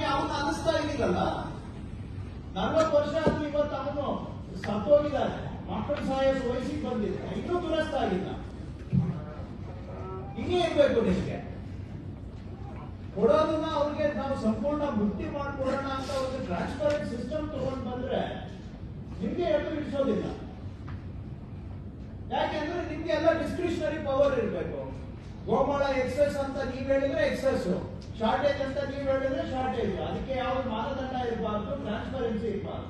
ನಮ್ಗೆ ಅವನು ಅನಿಸ್ತಾ ಇದ್ದೀರಲ್ಲ ನಲ್ವತ್ತು ವರ್ಷ ಆದ್ರೂ ಇವತ್ತು ಅವನು ಸತ್ತೋಗಿದ್ದಾನೆ. ಮಕ್ಕಳು ಸಹಾಯ ವಯಸ್ಸಿಗೆ ಬಂದಿದೆ ಇನ್ನೂ ದುರಸ್ತ ಆಗಿಲ್ಲ. ಹಿಂಗೆ ಇರ್ಬೇಕು ನಿಮಗೆ. ಕೊಡೋದನ್ನ ಅವ್ರಿಗೆ ನಾವು ಸಂಪೂರ್ಣ ಮುಕ್ತಿ ಮಾಡ್ಕೊಡೋಣ ಅಂತ ಒಂದು ಟ್ರಾನ್ಸ್ಪರೆಂಟ್ ಸಿಸ್ಟಮ್ ತಗೊಂಡ್ ಬಂದ್ರೆ ನಿಮ್ಗೆ ಎದ್ದು ಇಳಿಸೋದಿಲ್ಲ ಯಾಕೆಂದ್ರೆ ನಿಮ್ಗೆ ಎಲ್ಲ ಡಿಸ್ಕ್ರಿಷನರಿ ಪವರ್ ಇರಬೇಕು. ಗೋಮಾಳ ಎಕ್ಸೆಸ್ ಅಂತ ನೀವ್ ಹೇಳಿದ್ರೆ ಎಕ್ಸೆಸ್ ಶಾರ್ಟೇಜ್ ಅಂತ ನೀವ್ ಹೇಳಿದ್ರೆ ಶಾರ್ಟೇಜ್ ಅದಕ್ಕೆ ಯಾವ ಮಾನದಂಡ ಇರಬಾರ್ದು ಟ್ರಾನ್ಸ್ಪರೆನ್ಸಿ ಇರಬಾರ್ದು.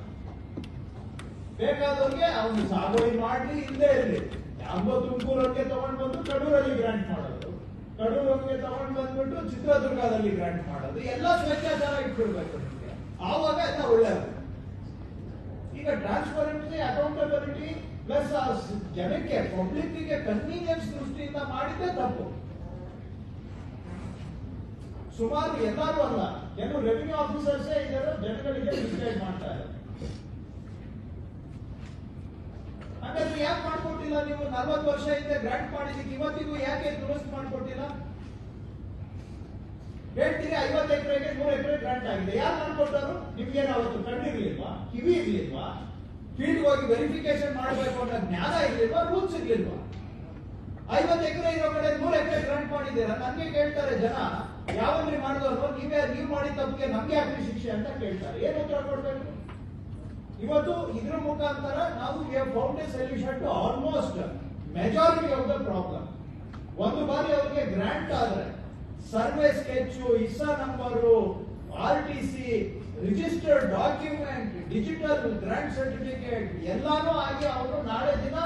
ಬೇಕಾದವ್ರಿಗೆ ಅವನು ಸಾಗುವಳಿ ಮಾಡ್ಲಿ ಇಲ್ಲದೆ ಇರಲಿ. ಯಾವ್ದೋ ತುಮಕೂರವ್ರಿಗೆ ತಗೊಂಡ್ ಬಂದು ಕಡೂರಲ್ಲಿ ಗ್ರಾಂಟ್ ಮಾಡೋದು. ಕಡೂರವ್ರಿಗೆ ತಗೊಂಡ್ ಬಂದ್ಬಿಟ್ಟು ಚಿತ್ರದುರ್ಗದಲ್ಲಿ ಗ್ರಾಂಟ್ ಮಾಡೋದು. ಎಲ್ಲ ಸ್ವಚ್ಛಾಚಾರ ಇಟ್ಕೊಳ್ಬೇಕು ನಿಮಗೆ. ಆವಾಗ ಎಲ್ಲ ಒಳ್ಳೇದು. ಈಗ ಟ್ರಾನ್ಸ್ಪರೆನ್ಸಿ ಅಕೌಂಟಬಿಲಿಟಿ ಪ್ಲಸ್ ಜನಕ್ಕೆ ಪಬ್ಲಿಕ್ಗೆ ಕನ್ವೀನಿಯನ್ಸ್ ದೃಷ್ಟಿಯಿಂದ ಮಾಡಿದ್ದೇ ತಪ್ಪು. ಸುಮಾರು ಎಲ್ಲರೂ ಅಲ್ಲ. ಕೆಲವು ರೆವಿನ್ಯೂ ಆಫೀಸರ್ಸೇ ಇದರ ಜನಗಳಿಗೆ ಮಿಸ್ಗೈಡ್ ಮಾಡ್ತಾರೆ ಹಾಗಾದ್ರೆ ಯಾಕೆ ಮಾಡ್ಕೊಟ್ಟಿಲ್ಲ ನೀವು? ನಲ್ವತ್ತು ವರ್ಷ ಹಿಂದೆ ಗ್ರಾಂಟ್ ಮಾಡಿದಕ್ಕೆ ಇವತ್ತಿಗೂ ಯಾಕೆ ದುರಸ್ತಿ ಮಾಡ್ಕೊಟ್ಟಿಲ್ಲ? ಹೇಳ್ತೀರಿ ಐವತ್ತು ಎಕರೆಗೆ ನೂರು ಎಕರೆ ಗ್ರಾಂಟ್ ಆಗಿದೆ. ಯಾರು ಮಾಡ್ಕೊಟ್ಟರು ನಿಮ್ಗೆ ಅವತ್ತು ಕಣ್ಣಿರ್ಲಿಲ್ವಾ ಕಿವಿ ಇರ್ಲಿಲ್ವಾ? ಫೀಲ್ಡ್ ಹೋಗಿ ವೆರಿಫಿಕೇಶನ್ ಮಾಡಬೇಕು ಅನ್ನೋ ಜ್ಞಾನ ಇರ್ಲಿಲ್ವಾ? ರೂಲ್ಸ್ ಇರ್ಲಿಲ್ವಾ? ಐವತ್ತು ಎಕರೆ ಇರೋ ಕಡೆ ನೂರು ಎಕರೆ ಗ್ರಾಂಟ್ ಮಾಡಿದ್ದೀರಾ ನನಗೆ ಕೇಳ್ತಾರೆ ಜನ. ಯಾವನ್ರಿ ಮಾಡಿದವರು ನೀವೇ, ನೀವು ಮಾಡಿದ ತಪ್ಪಿಗೆ ನಮ್ಗೆ ಯಾಕೆ ಶಿಕ್ಷೆ? ಅಂತ ಕೇಳ್ತಾರೆ. ಏನ್ ಉತ್ತರ ಕೊಡ್ಬೇಕು? ಇವತ್ತು ಇದ್ರ ಮುಖಾಂತರ ನಾವು found solution to almost majority of the problem ಒಂದು ಬಾರಿ ಅವರಿಗೆ ಗ್ರಾಂಟ್ ಆದ್ರೆ, survey sketch Isa number, R T C registered document digital grant certificate ಎಲ್ಲಾನು ಆಗಿ ಅವರು ನಾಳೆ ದಿನ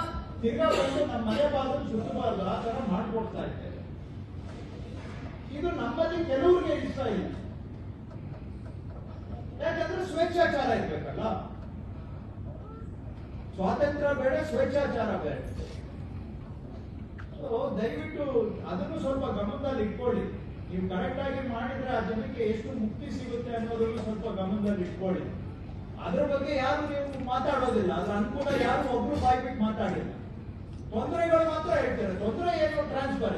ತಿರ್ಗಾ ಬಂದು ನಮ್ಮ ಮನೆ ಬಾಗಿಲು ಸುತ್ತಬಾರ್ದು ಆ ತರ ಮಾಡ್ಕೊಡ್ತಾ ಇದ್ದೇವೆ ಇದು ನಮ್ಮಲ್ಲಿ ಕೆಲವರಿಗೆ ಇಷ್ಟ ಇಲ್ಲ. ಯಾಕಂದ್ರೆ ಸ್ವೇಚ್ಛಾಚಾರ ಇರ್ಬೇಕಲ್ಲ? ಸ್ವಾತಂತ್ರ್ಯ ಬೇಡ ಸ್ವೇಚ್ಛಾಚಾರ ಬೇಡ ದಯವಿಟ್ಟು ಅದನ್ನು ಸ್ವಲ್ಪ ಗಮನದಲ್ಲಿ ಇಟ್ಕೊಳ್ಳಿ. ನೀವು ಕರೆಕ್ಟ್ ಆಗಿ ಮಾಡಿದ್ರೆ ಆ ಜನಕ್ಕೆ ಎಷ್ಟು ಮುಕ್ತಿ ಸಿಗುತ್ತೆ ಅನ್ನೋದನ್ನು ಸ್ವಲ್ಪ ಗಮನದಲ್ಲಿ ಇಟ್ಕೊಳ್ಳಿ. ಅದ್ರ ಬಗ್ಗೆ ಯಾರು ನೀವು ಮಾತಾಡೋದಿಲ್ಲ. ಅದ್ರ ಅನುಕೂಲ ಯಾರು ಒಬ್ರು ಬಾಯ್ಬಿಟ್ಟು ಮಾತಾಡಿಲ್ಲ. ತೊಂದರೆಗಳು ಮಾತ್ರ ಹೇಳ್ತಾರೆ ತೊಂದರೆ ಏನು ಟ್ರಾನ್ಸ್ಫರ್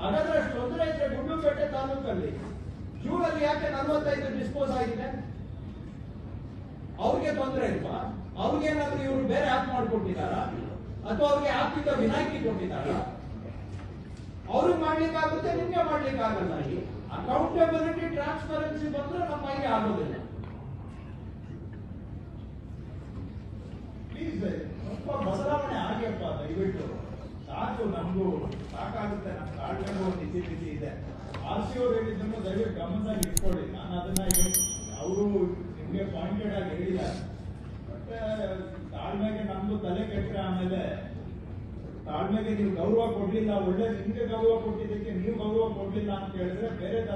ಹಾಗಾದ್ರೆ ಅಷ್ಟು ತೊಂದರೆ ಇದ್ರೆ ಗುಂಡ್ಲುಪೇಟೆ ತಾಲೂಕಲ್ಲಿ ಅಲ್ಲಿ ಯಾಕೆ ನಲವತ್ತೈದು ಡಿಸ್ಪೋಸ್ ಆಗಿದೆ? ಅವ್ರಿಗೆ ತೊಂದರೆ ಇಲ್ವಾ? ಅವ್ರಿಗೇನಾದ್ರೂ ಇವರು ಬೇರೆ ಆಪ್ ಮಾಡ್ಕೊಟ್ಟಿದಾರ ಅಥವಾ ಅವ್ರಿಗೆ ಹಾಕಿದ್ದ ವಿನಾಯಿತಿ ಕೊಟ್ಟಿದಾರ ಅವ್ರಿಗೆ ಮಾಡ್ಲಿಕ್ಕೆ ಆಗುತ್ತೆ ನಿಮ್ಗೆ ಮಾಡ್ಲಿಕ್ಕೆ ಆಗಲ್ಲ ಅಕೌಂಟಬಿಲಿಟಿ ಟ್ರಾನ್ಸ್ಪರೆನ್ಸಿ ಬಂದ್ರೆ ನಮ್ಮ ಕೈಗೆ ಆಗೋದಿಲ್ಲ. ಪ್ಲೀಸ್ ಸ್ವಲ್ಪ ಬದಲಾವಣೆ ಆಗ್ಯಪ್ಪ ದಯವಿಟ್ಟು ಸಾಕು, ನಮಗೂ ಸಾಕಾಗುತ್ತೆ ನಮ್ಮ ತಾಳ್ಮೆಗೂ ಒಂದು ಇತಿ ಮಿತಿ ಇದೆ. ಆರ್ ಸಿ ಅವ್ರು ಹೇಳಿದ್ದನ್ನು ದಯವಿಟ್ಟು ಗಮನದಲ್ಲಿ ಇಟ್ಕೊಳ್ಳಿ. ನಾನು ಅದನ್ನ ಅವರು ನಿಮ್ಗೆ ಪಾಯಿಂಟೆಡ್ ಆಗಿ ಹೇಳಿಲ್ಲ ಬಟ್ ತಾಳ್ಮೆಗೆ ನಮ್ದು ತಲೆ ಕೆಟ್ಟರೆ ಆಮೇಲೆ, ತಾಳ್ಮೆಗೆ ನೀವು ಗೌರವ ಕೊಡ್ಲಿಲ್ಲ, ಒಳ್ಳೆ ನಿಮ್ಗೆ ಗೌರವ ಕೊಟ್ಟಿದ್ದಕ್ಕೆ ನೀವು ಗೌರವ ಕೊಡ್ಲಿಲ್ಲ ಅಂತ ಹೇಳಿದ್ರೆ ಬೇರೆ ತರ